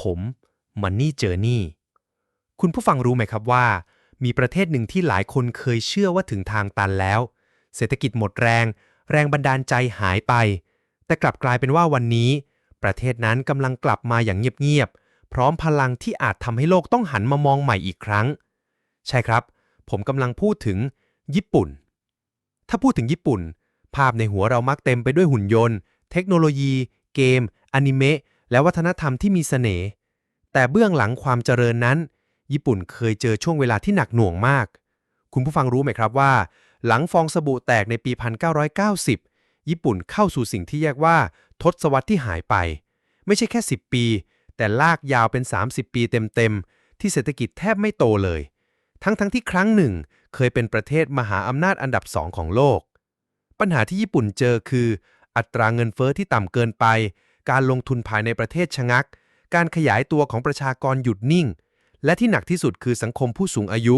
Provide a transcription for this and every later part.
ผมมันนี่เจอนี่คุณผู้ฟังรู้ไหมครับว่า มีประเทศหนึ่งที่หลายคนเคยเชื่อว่าถึงทางตันแล้ว เศรษฐกิจหมดแรง แรงบันดาลใจหายไป แต่กลับกลายเป็นว่าวันนี้ ประเทศนั้นกำลังกลับมาอย่างเงียบๆพร้อมพลังที่อาจทำให้โลกต้องหันมามองใหม่อีกครั้ง ใช่ครับ ผมกำลังพูดถึง ญี่ปุ่น ถ้าพูดถึงญี่ปุ่น ภาพในหัวเรามักเต็มไปด้วยหุ่นยนต์ เทคโนโลยี เกม อนิเมะ และวัฒนธรรมที่มีเสน่ห์ แต่เบื้องหลังความเจริญนั้น ญี่ปุ่นเคยเจอช่วงเวลาที่หนักหน่วงมาก คุณผู้ฟังรู้ไหมครับว่า หลังฟองสบู่แตกในปี 1990 ญี่ปุ่นเข้าสู่สิ่งที่เรียกว่า ทศวรรษที่หายไป ไม่ใช่แค่ 10 ปี แต่ลากยาวเป็น 30 ปีเต็มๆ ที่เศรษฐกิจแทบไม่โตเลย ทั้งๆทที่ครั้งหนึ่ง เคยเป็นประเทศมหาอำนาจอันดับสองของโลก ปัญหาที่ญี่ปุ่นเจอคือ อัตราเงินเฟ้อที่ต่ำเกินไป การลงทุนภายในประเทศชะงัก การขยายตัวของประชากรหยุดนิ่ง และที่หนักที่สุดคือสังคมผู้สูงอายุ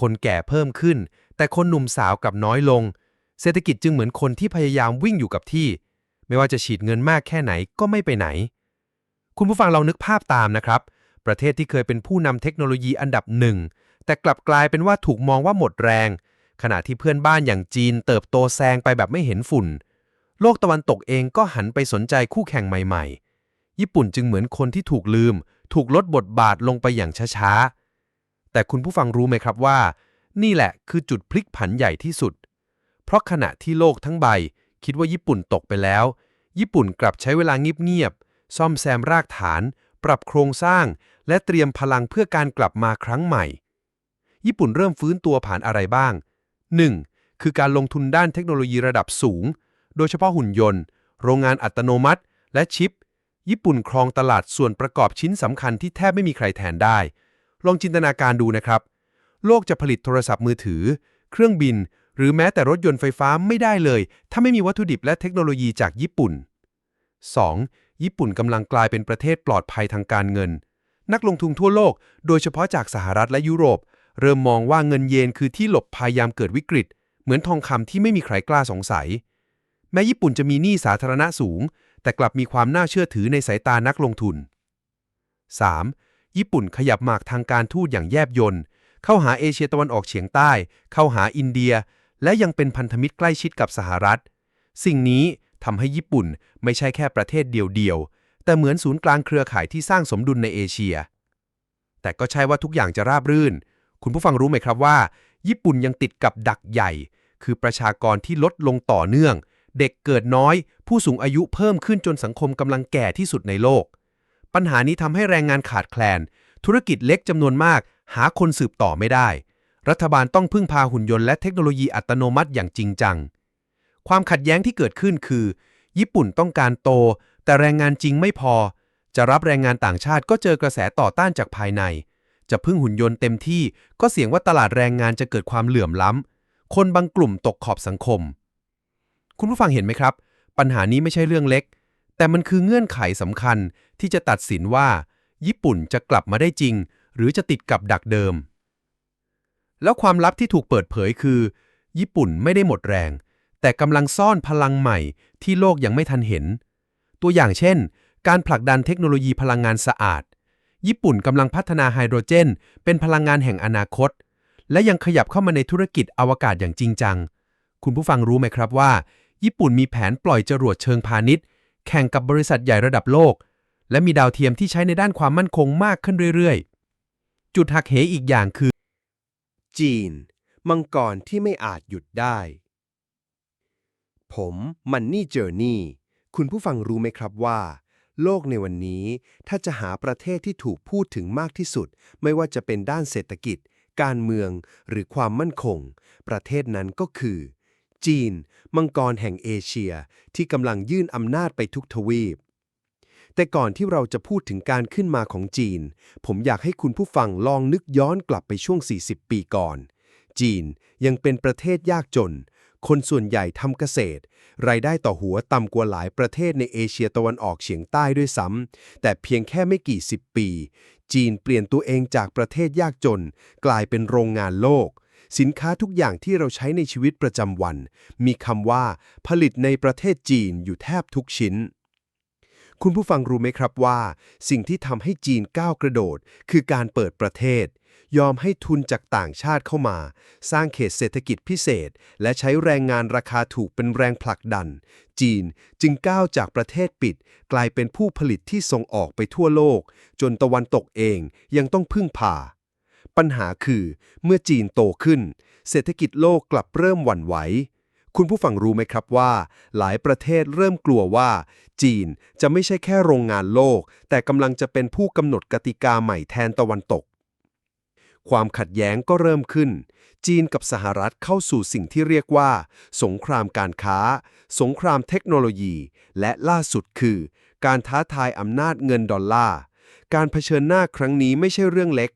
คนแก่เพิ่มขึ้น แต่คนหนุ่มสาวกลับน้อยลง เศรษฐกิจจึงเหมือนคนที่พยายามวิ่งอยู่กับที่ ไม่ว่าจะฉีดเงินมากแค่ไหนก็ไม่ไปไหน คุณผู้ฟังลองนึกภาพตามนะครับ ประเทศที่เคยเป็นผู้นำเทคโนโลยีอันดับหนึ่งแต่กลับกลายเป็นว่าถูกมองว่าหมดแรง ขณะที่เพื่อนบ้านอย่างจีนเติบโตแซงไปแบบไม่เห็นฝุ่น โลกตะวันตกเองก็หันไปสนใจคู่แข่งใหม่ ๆ ญี่ปุ่นจึงเหมือนคนที่ถูกลืม ถูกลดบทบาทลงไปอย่างช้าๆ แต่คุณผู้ฟังรู้ไหมครับว่า นี่แหละคือจุดพลิกผันใหญ่ที่สุด เพราะขณะที่โลกทั้งใบ คิดว่าญี่ปุ่นตกไปแล้ว ญี่ปุ่นกลับใช้เวลาเงียบๆ ซ่อมแซมรากฐาน ปรับโครงสร้าง และเตรียมพลังเพื่อการกลับมาครั้งใหม่ ญี่ปุ่นเริ่มฟื้นตัวผ่านอะไรบ้าง 1. คือการลงทุนด้านเทคโนโลยีระดับสูง โดยเฉพาะหุ่นยนต์ โรงงานอัตโนมัติ และชิป ญี่ปุ่นครองตลาดส่วนประกอบชิ้นสำคัญที่แทบไม่มีใครแทนได้ ลองจินตนาการดูนะครับ โลกจะผลิตโทรศัพท์มือถือ เครื่องบิน หรือแม้แต่รถยนต์ไฟฟ้าไม่ได้เลย ถ้าไม่มีวัตถุดิบและเทคโนโลยีจากญี่ปุ่น 2. ญี่ปุ่นกำลังกลายเป็นประเทศปลอดภัยทางการเงิน นักลงทุนทั่วโลก โดยเฉพาะจากสหรัฐและยุโรป เริ่มมองว่าเงินเยนคือที่หลบภัยยามเกิดวิกฤต เหมือนทองคำที่ไม่มีใครกล้าสงสัย แม้ญี่ปุ่นจะมีหนี้สาธารณะสูง แต่กลับมีความน่าเชื่อถือในสายตานักลงทุน 3. ญี่ปุ่นขยับหมากทางการทูตอย่างแยบยลเข้าหาเอเชียตะวันออกเฉียงใต้ เข้าหาอินเดีย และยังเป็นพันธมิตรใกล้ชิดกับสหรัฐ สิ่งนี้ทำให้ญี่ปุ่นไม่ใช่แค่ประเทศเดียวๆ แต่เหมือนศูนย์กลางเครือข่ายที่สร้างสมดุลในเอเชีย แต่ก็ใช่ว่าทุกอย่างจะราบรื่น คุณผู้ฟังรู้ไหมครับว่า ญี่ปุ่นยังติดกับดักใหญ่ คือประชากรที่ลดลงต่อเนื่อง เด็กเกิดน้อย ผู้สูงอายุเพิ่มขึ้นจนสังคมกำลังแก่ที่สุดในโลก ปัญหานี้ทำให้แรงงานขาดแคลน ธุรกิจเล็กจำนวนมาก หาคนสืบต่อไม่ได้ รัฐบาลต้องพึ่งพาหุ่นยนต์และเทคโนโลยีอัตโนมัติอย่างจริงจัง ความขัดแย้งที่เกิดขึ้นคือ ญี่ปุ่นต้องการโต แต่แรงงานจริงไม่พอ จะรับแรงงานต่างชาติก็เจอกระแสต่อต้านจากภายใน จะพึ่งหุ่นยนต์เต็มที่ ก็เสี่ยงว่าตลาดแรงงานจะเกิดความเหลื่อมล้ำคนบางกลุ่มตกขอบสังคม คุณผู้ฟังเห็นไหมครับ ปัญหานี้ไม่ใช่เรื่องเล็ก แต่มันคือเงื่อนไขสำคัญที่จะตัดสินว่า ญี่ปุ่นจะกลับมาได้จริง หรือจะติดกับดักเดิม แล้วความลับที่ถูกเปิดเผยคือ ญี่ปุ่นไม่ได้หมดแรง แต่กำลังซ่อนพลังใหม่ที่โลกยังไม่ทันเห็น ตัวอย่างเช่น การผลักดันเทคโนโลยีพลังงานสะอาด ญี่ปุ่นกำลังพัฒนาไฮโดรเจน เป็นพลังงานแห่งอนาคต และยังขยับเข้ามาในธุรกิจอวกาศอย่างจริงจัง คุณผู้ฟังรู้ไหมครับว่า ญี่ปุ่นมีแผนปล่อยจรวดเชิงพาณิชย์ แข่งกับบริษัทใหญ่ระดับโลก และมีดาวเทียมที่ใช้ในด้านความมั่นคงมากขึ้นเรื่อยๆ จุดหักเหอีกอย่างคือ จีน มังกรที่ไม่อาจหยุดได้ ผมมันนี่เจอนี่ คุณผู้ฟังรู้ไหมครับว่า โลกในวันนี้ถ้าจะหาประเทศที่ถูกพูดถึงมากที่สุด ไม่ว่าจะเป็นด้านเศรษฐกิจ การเมืองหรือความมั่นคง ประเทศนั้นก็คือ จีน มังกรแห่งเอเชียที่กำลังยื่นอำนาจไปทุกทวีป แต่ก่อนที่เราจะพูดถึงการขึ้นมาของจีน ผมอยากให้คุณผู้ฟังลองนึกย้อนกลับไปช่วง 40 ปีก่อน จีนยังเป็นประเทศยากจน คนส่วนใหญ่ทำเกษตร รายได้ต่อหัวต่ำกว่าหลายประเทศในเอเชียตะวันออกเฉียงใต้ด้วยซ้ำแต่เพียงแค่ไม่กี่สิบปี จีนเปลี่ยนตัวเองจากประเทศยากจน กลายเป็นโรงงานโลก สินค้าทุกอย่างที่เราใช้ในชีวิตประจำวัน มีคำว่า ผลิตในประเทศจีนอยู่แทบทุกชิ้น คุณผู้ฟังรู้ไหมครับว่า สิ่งที่ทำให้จีนก้าวกระโดด คือการเปิดประเทศ ยอมให้ทุนจากต่างชาติเข้ามา สร้างเขตเศรษฐกิจพิเศษ และใช้แรงงานราคาถูกเป็นแรงผลักดัน จีนจึงก้าวจากประเทศปิด กลายเป็นผู้ผลิตที่ส่งออกไปทั่วโลก จนตะวันตกเองยังต้องพึ่งพา ปัญหาคือ เมื่อจีนโตขึ้น เศรษฐกิจโลกกลับเริ่มหวั่นไหว คุณผู้ฟังรู้ไหมครับว่า หลายประเทศเริ่มกลัวว่า จีนจะไม่ใช่แค่โรงงานโลก แต่กำลังจะเป็นผู้กำหนดกติกาใหม่แทนตะวันตก ความขัดแย้งก็เริ่มขึ้น จีนกับสหรัฐเข้าสู่สิ่งที่เรียกว่า สงครามการค้า สงครามเทคโนโลยี และล่าสุดคือ การท้าทายอำนาจเงินดอลลาร์การเผชิญหน้าครั้งนี้ไม่ใช่เรื่องเล็ก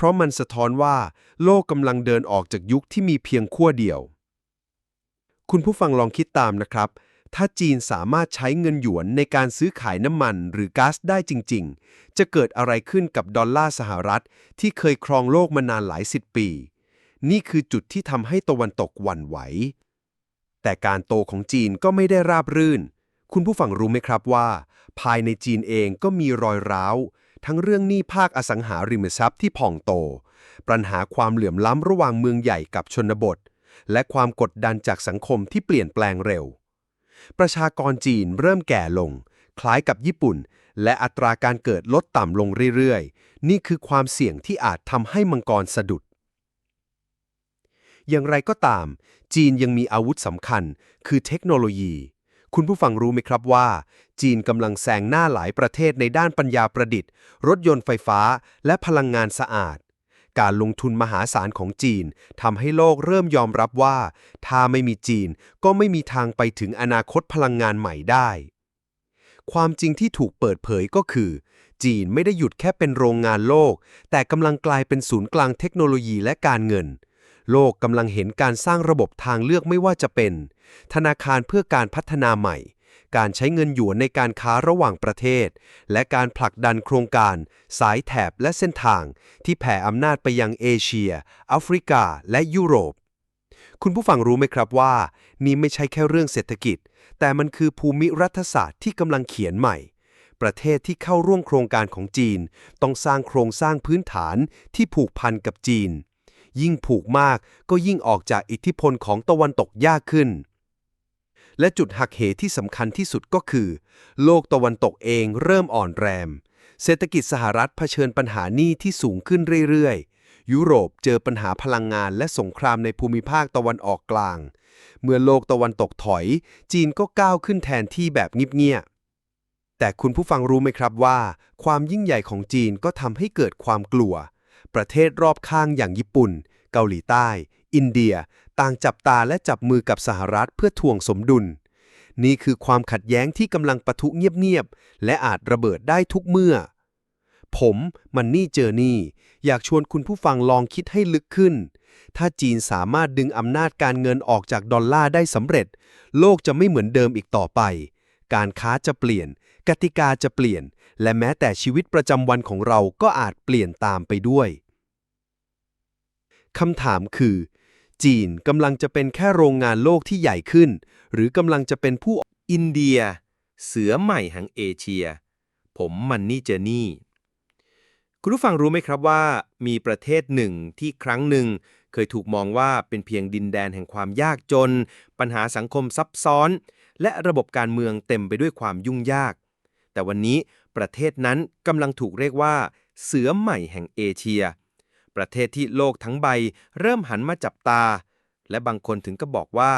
เพราะมันสะท้อนว่า โลกกำลังเดินออกจากยุคที่มีเพียงขั้วเดียว คุณผู้ฟังลองคิดตามนะครับ ถ้าจีนสามารถใช้เงินหยวนในการซื้อขายน้ำมันหรือก๊าซได้จริง ๆ จะเกิดอะไรขึ้นกับดอลลาร์สหรัฐ ที่เคยครองโลกมานานหลายสิบปี นี่คือจุดที่ทำให้ตะวันตกหวั่นไหว แต่การโตของจีนก็ไม่ได้ราบรื่น คุณผู้ฟังรู้ไหมครับว่า ภายในจีนเองก็มีรอยร้าว ทั้งเรื่องหนี้ภาคอสังหาริมทรัพย์ที่ผ่องโต ปัญหาความเหลื่อมล้ำระหว่างเมืองใหญ่กับชนบท และความกดดันจากสังคมที่เปลี่ยนแปลงเร็ว ประชากรจีนเริ่มแก่ลง คล้ายกับญี่ปุ่น และอัตราการเกิดลดต่ำลงเรื่อยๆ นี่คือความเสี่ยงที่อาจทำให้มังกรสะดุดอย่างไรก็ตาม จีนยังมีอาวุธสำคัญ คือเทคโนโลยี คุณผู้ฟังรู้ไหมครับว่า จีนกำลังแซงหน้าหลายประเทศในด้านปัญญาประดิษฐ์ รถยนต์ไฟฟ้า และพลังงานสะอาด การลงทุนมหาศาลของจีนทำให้โลกเริ่มยอมรับว่า ถ้าไม่มีจีนก็ไม่มีทางไปถึงอนาคตพลังงานใหม่ได้ ความจริงที่ถูกเปิดเผยก็คือ จีนไม่ได้หยุดแค่เป็นโรงงานโลก แต่กำลังกลายเป็นศูนย์กลางเทคโนโลยีและการเงิน โลกกำลังเห็นการสร้างระบบทางเลือกไม่ว่าจะเป็น ธนาคารเพื่อการพัฒนาใหม่ การใช้เงินหยวนในการค้าระหว่างประเทศ และการผลักดันโครงการ สายแถบและเส้นทาง ที่แผ่อำนาจไปยังเอเชียแอฟริกา และยุโรป คุณผู้ฟังรู้ไหมครับว่า นี่ไม่ใช่แค่เรื่องเศรษฐกิจ แต่มันคือภูมิรัฐศาสตร์ที่กำลังเขียนใหม่ประเทศที่เข้าร่วมโครงการของจีน ต้องสร้างโครงสร้างพื้นฐานที่ผูกพันกับจีน ยิ่งผูกมากก็ยิ่งออกจากอิทธิพลของตะวันตกยากขึ้น และจุดหักเหที่สำคัญที่สุดก็คือ โลกตะวันตกเองเริ่มอ่อนแรงเศรษฐกิจสหรัฐเผชิญปัญหาหนี้ที่สูงขึ้นเรื่อยๆ ยุโรปเจอปัญหาพลังงานและสงครามในภูมิภาคตะวันออกกลาง เมื่อโลกตะวันตกถอย จีนก็ก้าวขึ้นแทนที่แบบเงียบๆแต่คุณผู้ฟังรู้ไหมครับว่า ความยิ่งใหญ่ของจีนก็ทำให้เกิดความกลัว ประเทศรอบข้างอย่างญี่ปุ่น เกาหลีใต้ อินเดีย ต่างจับตาและจับมือกับสหรัฐเพื่อทวงสมดุล นี่คือความขัดแย้งที่กำลังปะทุเงียบๆ และอาจระเบิดได้ทุกเมื่อ ผมมันนี่เจอนี่ อยากชวนคุณผู้ฟังลองคิดให้ลึกขึ้น ถ้าจีนสามารถดึงอำนาจการเงินออกจากดอลลาร์ได้สำเร็จ โลกจะไม่เหมือนเดิมอีกต่อไป การค้าจะเปลี่ยน กติกาจะเปลี่ยน และแม้แต่ชีวิตประจำวันของเราก็อาจเปลี่ยนตามไปด้วยคำถามคือ จีนกำลังจะเป็นแค่โรงงานโลกที่ใหญ่ขึ้น หรือกำลังจะเป็นผู้อินเดีย เสือใหม่แห่งเอเชีย ผมมันนี่เจอนี่ คุณผู้ฟังรู้ไหมครับว่า มีประเทศหนึ่งที่ครั้งหนึ่ง เคยถูกมองว่าเป็นเพียงดินแดนแห่งความยากจน ปัญหาสังคมซับซ้อน และระบบการเมืองเต็มไปด้วยความยุ่งยาก แต่วันนี้ประเทศนั้นกำลังถูกเรียกว่า เสือใหม่แห่งเอเชีย ประเทศที่โลกทั้งใบเริ่มหันมาจับตา และบางคนถึงก็บอกว่า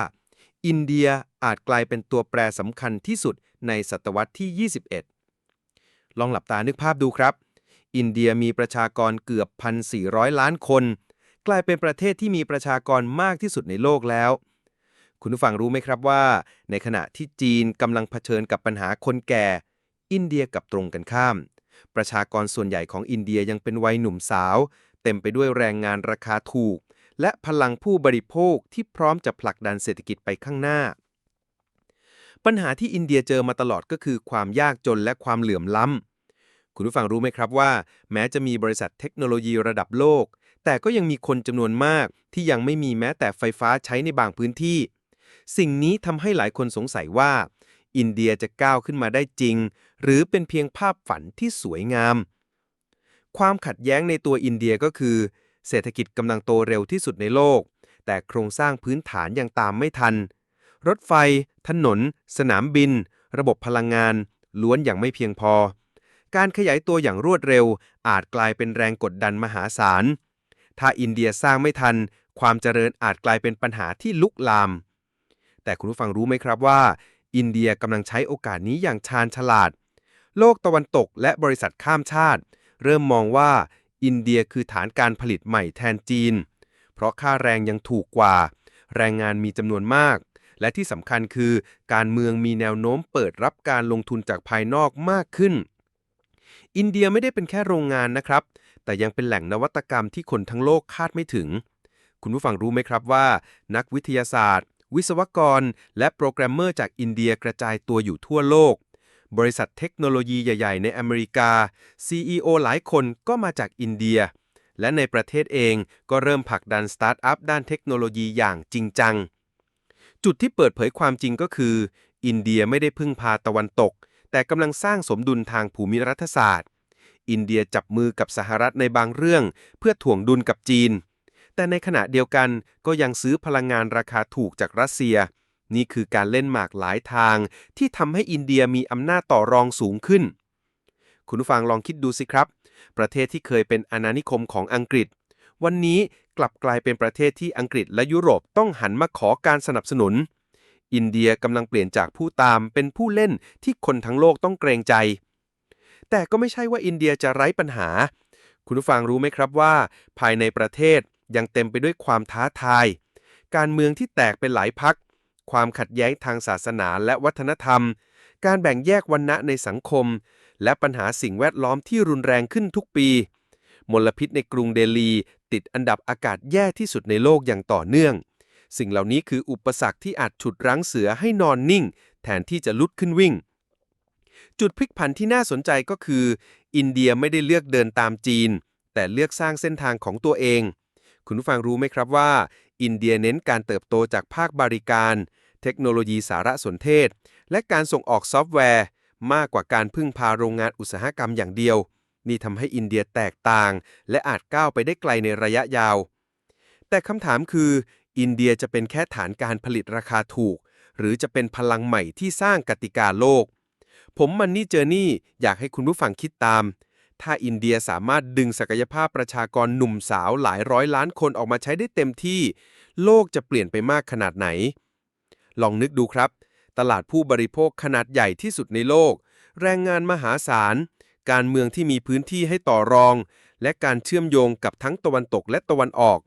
อินเดียอาจกลายเป็นตัวแปรสำคัญที่สุดในศตวรรษที่ 21 ลองหลับตานึกภาพดูครับ อินเดียมีประชากรเกือบ 1,400 ล้านคน กลายเป็นประเทศที่มีประชากรมากที่สุดในโลกแล้วคุณผู้ฟังรู้ไหมครับว่า ในขณะที่จีนกำลังเผชิญกับปัญหาคนแก่ อินเดียกับตรงกันข้าม ประชากรส่วนใหญ่ของอินเดียยังเป็นวัยหนุ่มสาว เต็มไปด้วยแรงงานราคาถูก และพลังผู้บริโภคที่พร้อมจะผลักดันเศรษฐกิจไปข้างหน้า ปัญหาที่อินเดียเจอมาตลอดก็คือความยากจนและความเหลื่อมล้ำคุณผู้ฟังรู้ไหมครับว่า แม้จะมีบริษัทเทคโนโลยีระดับโลก แต่ก็ยังมีคนจำนวนมากที่ยังไม่มีแม้แต่ไฟฟ้าใช้ในบางพื้นที่ สิ่งนี้ทำให้หลายคนสงสัยว่า อินเดียจะก้าวขึ้นมาได้จริง หรือเป็นเพียงภาพฝันที่สวยงาม ความขัดแย้งในตัวอินเดียก็คือ เศรษฐกิจกำลังโตเร็วที่สุดในโลก แต่โครงสร้างพื้นฐานยังตามไม่ทัน รถไฟ ถนน สนามบิน ระบบพลังงาน ล้วนอย่างไม่เพียงพอ การขยายตัวอย่างรวดเร็ว อาจกลายเป็นแรงกดดันมหาศาล ถ้าอินเดียสร้างไม่ทัน ความเจริญอาจกลายเป็นปัญหาที่ลุกลามแต่คุณผู้ฟังรู้ไหมครับว่า อินเดียกำลังใช้โอกาสนี้อย่างชาญฉลาด โลกตะวันตกและบริษัทข้ามชาติ เริ่มมองว่าอินเดียคือฐานการผลิตใหม่แทนจีน เพราะค่าแรงยังถูกกว่า แรงงานมีจำนวนมาก และที่สำคัญคือการเมืองมีแนวโน้มเปิดรับการลงทุนจากภายนอกมากขึ้น อินเดียไม่ได้เป็นแค่โรงงานนะครับ แต่ยังเป็นแหล่งนวัตกรรมที่คนทั้งโลกคาดไม่ถึง คุณผู้ฟังรู้ไหมครับว่า นักวิทยาศาสตร์ วิศวกร และโปรแกรมเมอร์จากอินเดียกระจายตัวอยู่ทั่วโลก บริษัทเทคโนโลยีใหญ่ ๆ ในอเมริกา CEO หลายคนก็มาจากอินเดีย และในประเทศเองก็เริ่มผลักดันสตาร์ทอัพด้านเทคโนโลยีอย่างจริงจัง จุดที่เปิดเผยความจริงก็คือ อินเดียไม่ได้พึ่งพาตะวันตก แต่กำลังสร้างสมดุลทางภูมิรัฐศาสตร์ อินเดียจับมือกับสหรัฐในบางเรื่อง เพื่อถ่วงดุลกับจีน แต่ในขณะเดียวกันก็ยังซื้อพลังงานราคาถูกจากรัสเซีย นี่คือการเล่นหมากหลายทาง ที่ทำให้อินเดียมีอำนาจต่อรองสูงขึ้น คุณผู้ฟังลองคิดดูสิครับ ประเทศที่เคยเป็นอาณานิคมของอังกฤษ วันนี้กลับกลายเป็นประเทศที่อังกฤษและยุโรปต้องหันมาขอการสนับสนุน อินเดียกำลังเปลี่ยนจากผู้ตามเป็นผู้เล่นที่คนทั้งโลกต้องเกรงใจ แต่ก็ไม่ใช่ว่าอินเดียจะไร้ปัญหา คุณผู้ฟังรู้ไหมครับว่า ภายในประเทศ ยังเต็มไปด้วยความท้าทาย การเมืองที่แตกเป็นหลายพัก ความขัดแย้งทางศาสนาและวัฒนธรรม การแบ่งแยกวันณะในสังคม และปัญหาสิ่งแวดล้อมที่รุนแรงขึ้นทุกปี มลพิษในกรุงเดลีติดอันดับอากาศแย่ที่สุดในโลกอย่างต่อเนื่อง สิ่งเหล่านี้คืออุปสรรคที่อาจฉุดรั้งเสือให้นอนนิ่ง แทนที่จะลุกขึ้นวิ่ง จุดพลิกผันที่น่าสนใจก็คือ อินเดียไม่ได้เลือกเดินตามจีน แต่เลือกสร้างเส้นทางของตัวเอง คุณผู้ฟังรู้ไหมครับว่า อินเดียเน้นการเติบโตจากภาคบริการ เทคโนโลยีสารสนเทศ และการส่งออกซอฟต์แวร์ มากกว่าการพึ่งพาโรงงานอุตสาหกรรมอย่างเดียว นี่ทำให้อินเดียแตกต่าง และอาจก้าวไปได้ไกลในระยะยาว แต่คำถามคือ อินเดียจะเป็นแค่ฐานการผลิตราคาถูก หรือจะเป็นพลังใหม่ที่สร้างกติกาโลก ผมมันนี่เจอนี่อยากให้คุณผู้ฟังคิดตาม ถ้าอินเดียสามารถดึงศักยภาพประชากรหนุ่มสาวหลายร้อยล้านคนออกมาใช้ได้เต็มที่ โลกจะเปลี่ยนไปมากขนาดไหน ลองนึกดูครับ ตลาดผู้บริโภคขนาดใหญ่ที่สุดในโลก แรงงานมหาศาล การเมืองที่มีพื้นที่ให้ต่อรอง และการเชื่อมโยงกับทั้งตะวันตกและตะวันออก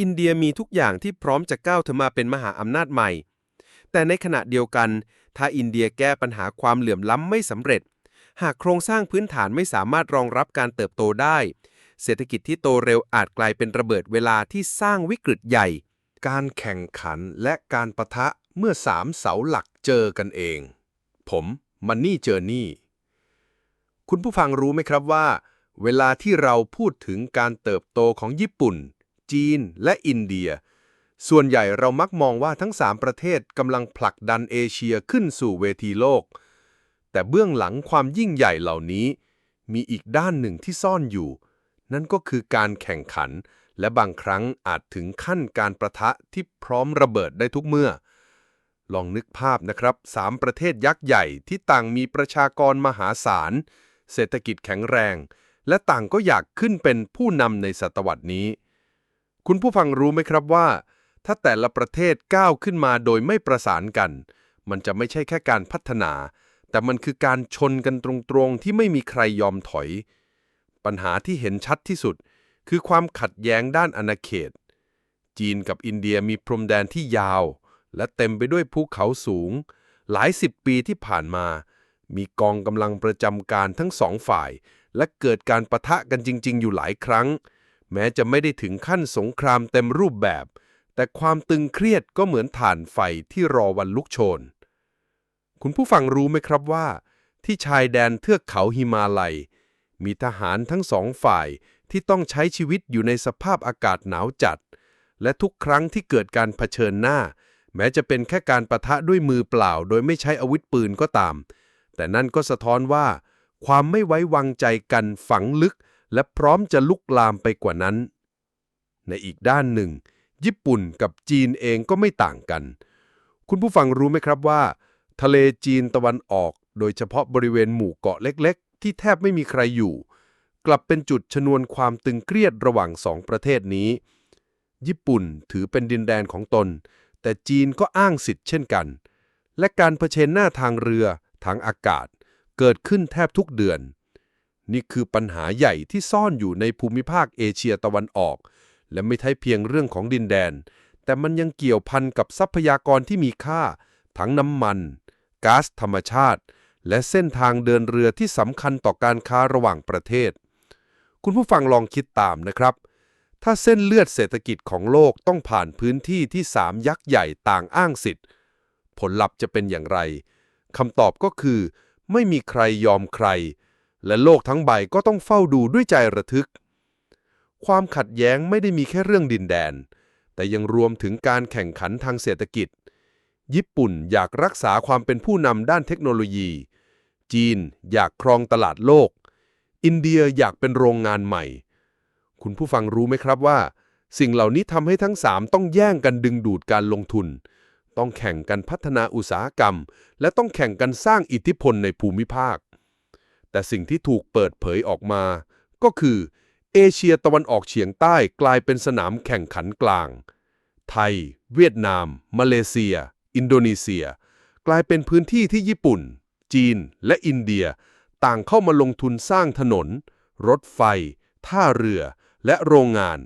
อินเดียมีทุกอย่างที่พร้อมจะก้าวเธอมาเป็นมหาอำนาจใหม่ แต่ในขณะเดียวกัน ถ้าอินเดียแก้ปัญหาความเหลื่อมล้ำไม่สำเร็จ หากโครงสร้างพื้นฐานไม่สามารถรองรับการเติบโตได้ เศรษฐกิจที่โตเร็วอาจกลายเป็นระเบิดเวลาที่สร้างวิกฤตใหญ่ การแข่งขันและการประทะเมื่อสามเสาหลักเจอกันเอง ผมมันนี่เจอนี่ คุณผู้ฟังรู้ไหมครับว่า เวลาที่เราพูดถึงการเติบโตของญี่ปุ่น จีนและอินเดีย ส่วนใหญ่เรามักมองว่าทั้งสามประเทศกำลังผลักดันเอเชียขึ้นสู่เวทีโลก แต่เบื้องหลังความยิ่งใหญ่เหล่านี้ มีอีกด้านหนึ่งที่ซ่อนอยู่ นั่นก็คือการแข่งขัน และบางครั้งอาจถึงขั้นการประทะที่พร้อมระเบิดได้ทุกเมื่อ ลองนึกภาพนะครับสามประเทศยักษ์ใหญ่ที่ต่างมีประชากรมหาศาล เศรษฐกิจแข็งแรง และต่างก็อยากขึ้นเป็นผู้นำในศตวรรษนี้ คุณผู้ฟังรู้ไหมครับว่า ถ้าแต่ละประเทศก้าวขึ้นมาโดยไม่ประสานกัน มันจะไม่ใช่แค่การพัฒนา แต่มันคือการชนกันตรงๆที่ไม่มีใครยอมถอย ปัญหาที่เห็นชัดที่สุด คือความขัดแย้งด้านอาณาเขต จีนกับอินเดียมีพรมแดนที่ยาว และเต็มไปด้วยภูเขาสูง หลายสิบปีที่ผ่านมา มีกองกำลังประจำการทั้งสองฝ่าย และเกิดการประทะกันจริง ๆ อยู่หลายครั้ง แม้จะไม่ได้ถึงขั้นสงครามเต็มรูปแบบ แต่ความตึงเครียดก็เหมือนถ่านไฟที่รอวันลุกโชน คุณผู้ฟังรู้ไหมครับว่า ที่ชายแดนเทือกเขาหิมาลัย มีทหารทั้งสองฝ่ายที่ต้องใช้ชีวิตอยู่ในสภาพอากาศหนาวจัด และทุกครั้งที่เกิดการเผชิญหน้า แม้จะเป็นแค่การประทะด้วยมือเปล่า โดยไม่ใช้อาวุธปืนก็ตาม แต่นั่นก็สะท้อนว่า ความไม่ไว้วางใจกันฝังลึก และพร้อมจะลุกลามไปกว่านั้น ในอีกด้านหนึ่ง ญี่ปุ่นกับจีนเองก็ไม่ต่างกัน คุณผู้ฟังรู้ไหมครับว่า ทะเลจีนตะวันออก โดยเฉพาะบริเวณหมู่เกาะเล็ก ๆ ที่แทบไม่มีใครอยู่ กลับเป็นจุดชนวนความตึงเครียดระหว่างสองประเทศนี้ ญี่ปุ่นถือเป็นดินแดนของตน แต่จีนก็อ้างสิทธิ์เช่นกัน และการเผชิญหน้าทางเรือ ทางอากาศ เกิดขึ้นแทบทุกเดือน นี่คือปัญหาใหญ่ที่ซ่อนอยู่ในภูมิภาคเอเชียตะวันออก และไม่ใช่เพียงเรื่องของดินแดน แต่มันยังเกี่ยวพันกับทรัพยากรที่มีค่าทั้งน้ำมัน ก๊าซธรรมชาติ และเส้นทางเดินเรือที่สำคัญต่อการค้าระหว่างประเทศ คุณผู้ฟังลองคิดตามนะครับ ถ้าเส้นเลือดเศรษฐกิจของโลกต้องผ่านพื้นที่ที่สามยักษ์ใหญ่ต่างอ้างสิทธิ์ ผลลัพธ์จะเป็นอย่างไรคำตอบก็คือ ไม่มีใครยอมใคร และโลกทั้งใบก็ต้องเฝ้าดูด้วยใจระทึก ความขัดแย้งไม่ได้มีแค่เรื่องดินแดน แต่ยังรวมถึงการแข่งขันทางเศรษฐกิจ ญี่ปุ่นอยากรักษาความเป็นผู้นำด้านเทคโนโลยี จีนอยากครองตลาดโลก อินเดียอยากเป็นโรงงานใหม่ คุณผู้ฟังรู้ไหมครับว่า สิ่งเหล่านี้ทำให้ทั้งสามต้องแย่งกันดึงดูดการลงทุน ต้องแข่งกันพัฒนาอุตสาหกรรม และต้องแข่งกันสร้างอิทธิพลในภูมิภาค แต่สิ่งที่ถูกเปิดเผยออกมา ก็คือเอเชียตะวันออกเฉียงใต้กลายเป็นสนามแข่งขันกลาง ไทย เวียดนาม มาเลเซีย อินโดนีเซีย กลายเป็นพื้นที่ที่ญี่ปุ่น จีน และอินเดีย ต่างเข้ามาลงทุนสร้างถนน รถไฟ ท่าเรือ และโรงงาน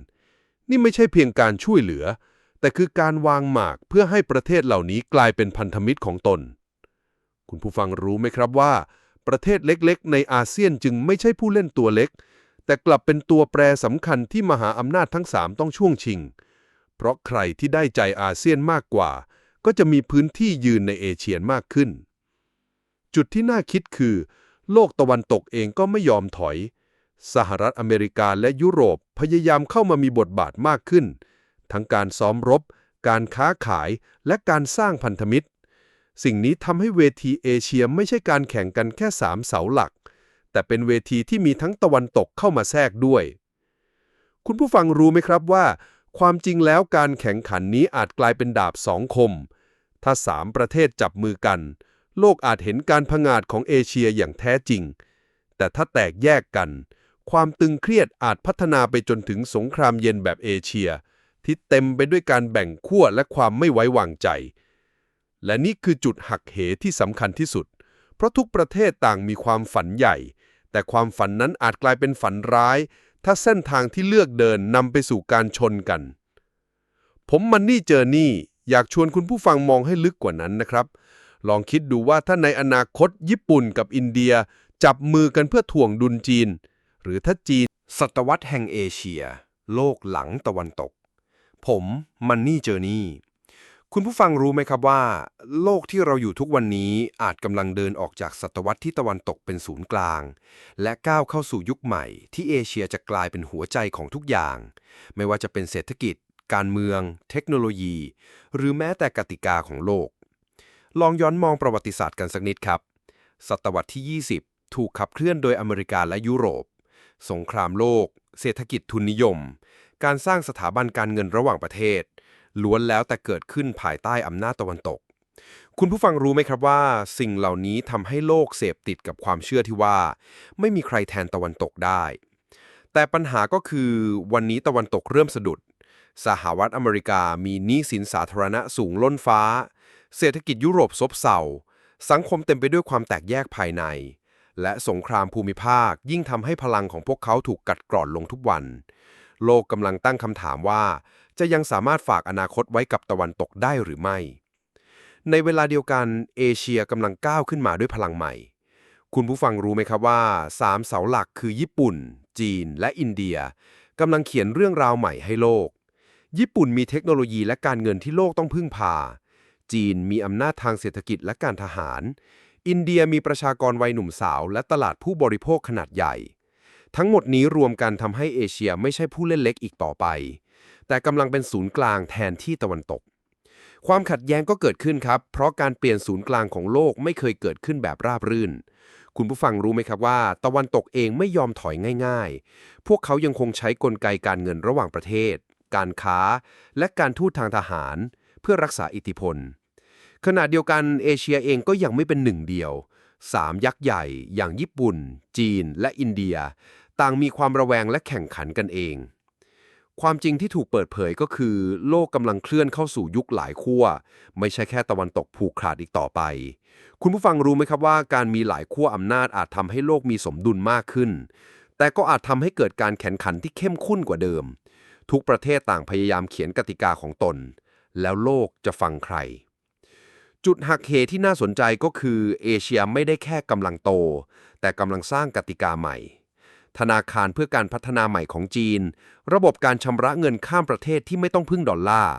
นี่ไม่ใช่เพียงการช่วยเหลือ แต่คือการวางหมากเพื่อให้ประเทศเหล่านี้กลายเป็นพันธมิตรของตน คุณผู้ฟังรู้ไหมครับว่า ประเทศเล็กๆ ในอาเซียนจึงไม่ใช่ผู้เล่นตัวเล็ก แต่กลับเป็นตัวแปรสำคัญที่มหาอำนาจทั้งสามต้องช่วงชิง เพราะใครที่ได้ใจอาเซียนมากกว่า ก็จะมีพื้นที่ยืนในเอเชียมากขึ้น จุดที่น่าคิดคือ โลกตะวันตกเองก็ไม่ยอมถอย สหรัฐอเมริกาและยุโรปพยายามเข้ามามีบทบาทมากขึ้น ทั้งการซ้อมรบ การค้าขายและการสร้างพันธมิตร สิ่งนี้ทำให้เวทีเอเชียไม่ใช่การแข่งกันแค่สามเสาหลัก แต่เป็นเวทีที่มีทั้งตะวันตกเข้ามาแทรกด้วย คุณผู้ฟังรู้ไหมครับว่า ความจริงแล้วการแข่งขันนี้อาจกลายเป็นดาบสองคม ถ้าสามประเทศจับมือกัน โลกอาจเห็นการผงาดของเอเชียอย่างแท้จริง แต่ถ้าแตกแยกกัน ความตึงเครียดอาจพัฒนาไปจนถึงสงครามเย็นแบบเอเชีย ที่เต็มไปด้วยการแบ่งขั้วและความไม่ไว้วางใจ และนี่คือจุดหักเหที่สำคัญที่สุด เพราะทุกประเทศต่างมีความฝันใหญ่ แต่ความฝันนั้นอาจกลายเป็นฝันร้าย ถ้าเส้นทางที่เลือกเดินนำไปสู่การชนกัน ผมมันนี่เจอนี่อยากชวนคุณผู้ฟังมองให้ลึกกว่านั้นนะครับ ลองคิดดูว่าถ้าในอนาคตญี่ปุ่นกับอินเดีย จับมือกันเพื่อถ่วงดุลจีน หรือถ้าจีน ศตวรรษแห่งเอเชีย โลกหลังตะวันตก ผมมันนี่เจอนี่ คุณผู้ฟังรู้ไหมครับว่า โลกที่เราอยู่ทุกวันนี้อาจกำลังเดินออกจากศตวรรษที่ตะวันตกเป็นศูนย์กลาง และก้าวเข้าสู่ยุคใหม่ ที่เอเชียจะกลายเป็นหัวใจของทุกอย่าง ไม่ว่าจะเป็นเศรษฐกิจ การเมือง เทคโนโลยี หรือแม้แต่กติกาของโลก ลองย้อนมองประวัติศาสตร์กันสักนิดครับ ศตวรรษที่ 20 ถูกขับเคลื่อนโดยอเมริกาและยุโรป สงครามโลก เศรษฐกิจทุนนิยม การสร้างสถาบันการเงินระหว่างประเทศ ล้วนแล้วแต่เกิดขึ้นภายใต้อำนาจตะวันตก คุณผู้ฟังรู้ไหมครับว่า สิ่งเหล่านี้ทำให้โลกเสพติดกับความเชื่อที่ว่า ไม่มีใครแทนตะวันตกได้ แต่ปัญหาก็คือวันนี้ตะวันตกเริ่มสะดุด สหรัฐอเมริกามีหนี้สินสาธารณะสูงล้นฟ้า เศรษฐกิจยุโรปซบเซาสังคมเต็มไปด้วยความแตกแยกภายใน และสงครามภูมิภาคยิ่งทำให้พลังของพวกเขาถูกกัดกร่อนลงทุกวัน โลกกำลังตั้งคำถามว่า จะยังสามารถฝากอนาคตไว้กับตะวันตกได้หรือไม่ ในเวลาเดียวกันเอเชียกำลังก้าวขึ้นมาด้วยพลังใหม่ คุณผู้ฟังรู้ไหมครับว่าสามเสาหลักคือญี่ปุ่น จีน และอินเดียกำลังเขียนเรื่องราวใหม่ให้โลก ญี่ปุ่นมีเทคโนโลยีและการเงินที่โลกต้องพึ่งพา จีนมีอำนาจทางเศรษฐกิจและการทหาร อินเดียมีประชากรวัยหนุ่มสาว และตลาดผู้บริโภคขนาดใหญ่ ทั้งหมดนี้รวมกันทำให้เอเชียไม่ใช่ผู้เล่นเล็กอีกต่อไป แต่กำลังเป็นศูนย์กลางแทนที่ตะวันตก ความขัดแย้งก็เกิดขึ้นครับ เพราะการเปลี่ยนศูนย์กลางของโลกไม่เคยเกิดขึ้นแบบราบรื่น คุณผู้ฟังรู้ไหมครับว่า ตะวันตกเองไม่ยอมถอยง่าย ๆ พวกเขายังคงใช้กลไกการเงินระหว่างประเทศ การค้า และการทูตทางทหาร เพื่อรักษาอิทธิพล ขณะเดียวกันเอเชียเองก็ยังไม่เป็นหนึ่งเดียว สามยักษ์ใหญ่ อย่างญี่ปุ่น จีน และอินเดีย ต่างมีความระแวงและแข่งขันกันเอง ความจริงที่ถูกเปิดเผยก็คือ โลกกำลังเคลื่อนเข้าสู่ยุคหลายขั้ว ไม่ใช่แค่ตะวันตกผูกขาดอีกต่อไป คุณผู้ฟังรู้ไหมครับว่าการมีหลายขั้วอำนาจอาจทำให้โลกมีสมดุลมากขึ้น แต่ก็อาจทำให้เกิดการแข่งขันที่เข้มข้นกว่าเดิม ทุกประเทศต่างพยายามเขียนกติกาของตน แล้วโลกจะฟังใคร จุดหักเหที่น่าสนใจก็คือเอเชียไม่ได้แค่กำลังโต แต่กำลังสร้างกติกาใหม่ ธนาคารเพื่อการพัฒนาใหม่ของจีน ระบบการชำระเงินข้ามประเทศที่ไม่ต้องพึ่งดอลลาร์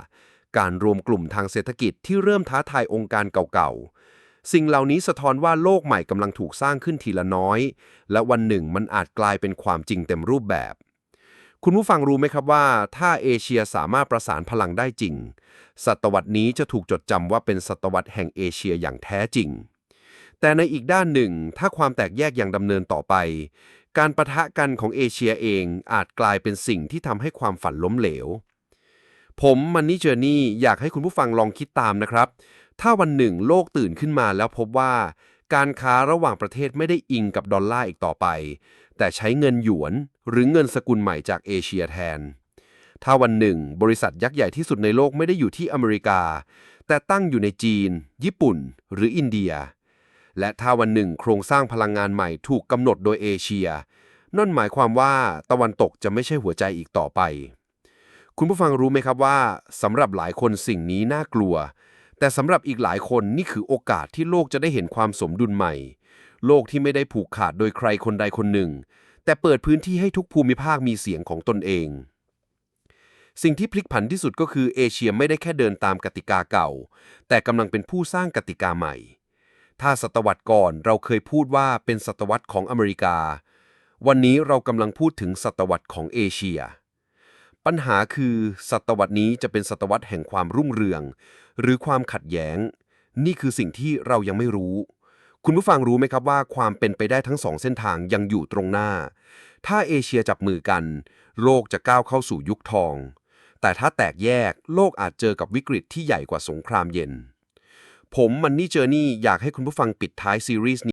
การรวมกลุ่มทางเศรษฐกิจที่เริ่มท้าทายองค์การเก่าๆ สิ่งเหล่านี้สะท้อนว่าโลกใหม่กำลังถูกสร้างขึ้นทีละน้อย และวันหนึ่งมันอาจกลายเป็นความจริงเต็มรูปแบบ คุณผู้ฟังรู้ไหมครับว่าถ้าเอเชียสามารถประสานพลังได้จริง ศตวรรษนี้จะถูกจดจำว่าเป็นศตวรรษแห่งเอเชียอย่างแท้จริง แต่ในอีกด้านหนึ่ง ถ้าความแตกแยกยังดำเนินต่อไป การประทะกันของเอเชียเองอาจกลายเป็นสิ่งที่ทำให้ความฝันล้มเหลว ผมมันนี่เจอร์นี่อยากให้คุณผู้ฟังลองคิดตามนะครับ ถ้าวันหนึ่งโลกตื่นขึ้นมาแล้วพบว่า การค้าระหว่างประเทศไม่ได้อิงกับดอลลาร์อีกต่อไป แต่ใช้เงินหยวน หรือเงินสกุลใหม่จากเอเชียแทน ถ้าวันหนึ่ง บริษัทยักษ์ใหญ่ที่สุดในโลกไม่ได้อยู่ที่อเมริกา แต่ตั้งอยู่ในจีน ญี่ปุ่น หรืออินเดีย และถ้าวันหนึ่งโครงสร้างพลังงานใหม่ถูกกำหนดโดยเอเชีย นั่นหมายความว่าตะวันตกจะไม่ใช่หัวใจอีกต่อไป คุณผู้ฟังรู้ไหมครับว่าสำหรับหลายคนสิ่งนี้น่ากลัว แต่สำหรับอีกหลายคนนี่คือโอกาสที่โลกจะได้เห็นความสมดุลใหม่ โลกที่ไม่ได้ผูกขาดโดยใครคนใดคนหนึ่ง แต่เปิดพื้นที่ให้ทุกภูมิภาคมีเสียงของตนเอง สิ่งที่พลิกผันที่สุดก็คือเอเชียไม่ได้แค่เดินตามกติกาเก่า แต่กำลังเป็นผู้สร้างกติกาใหม่ ถ้าศตวรรษก่อนเราเคยพูดว่าเป็นศตวรรษของอเมริกา วันนี้เรากำลังพูดถึงศตวรรษของเอเชีย ปัญหาคือศตวรรษนี้จะเป็นศตวรรษแห่งความรุ่งเรือง หรือความขัดแย้ง นี่คือสิ่งที่เรายังไม่รู้ คุณผู้ฟังรู้ไหมครับว่าความเป็นไปได้ทั้งสองเส้นทางยังอยู่ตรงหน้า ถ้าเอเชียจับมือกัน โลกจะก้าวเข้าสู่ยุคทอง แต่ถ้าแตกแยกโลกอาจเจอกับวิกฤตที่ใหญ่กว่าสงครามเย็น ผมมันนี่เจอร์นี่อยากให้คุณผู้ฟังปิดท้ายซีรีส์นี้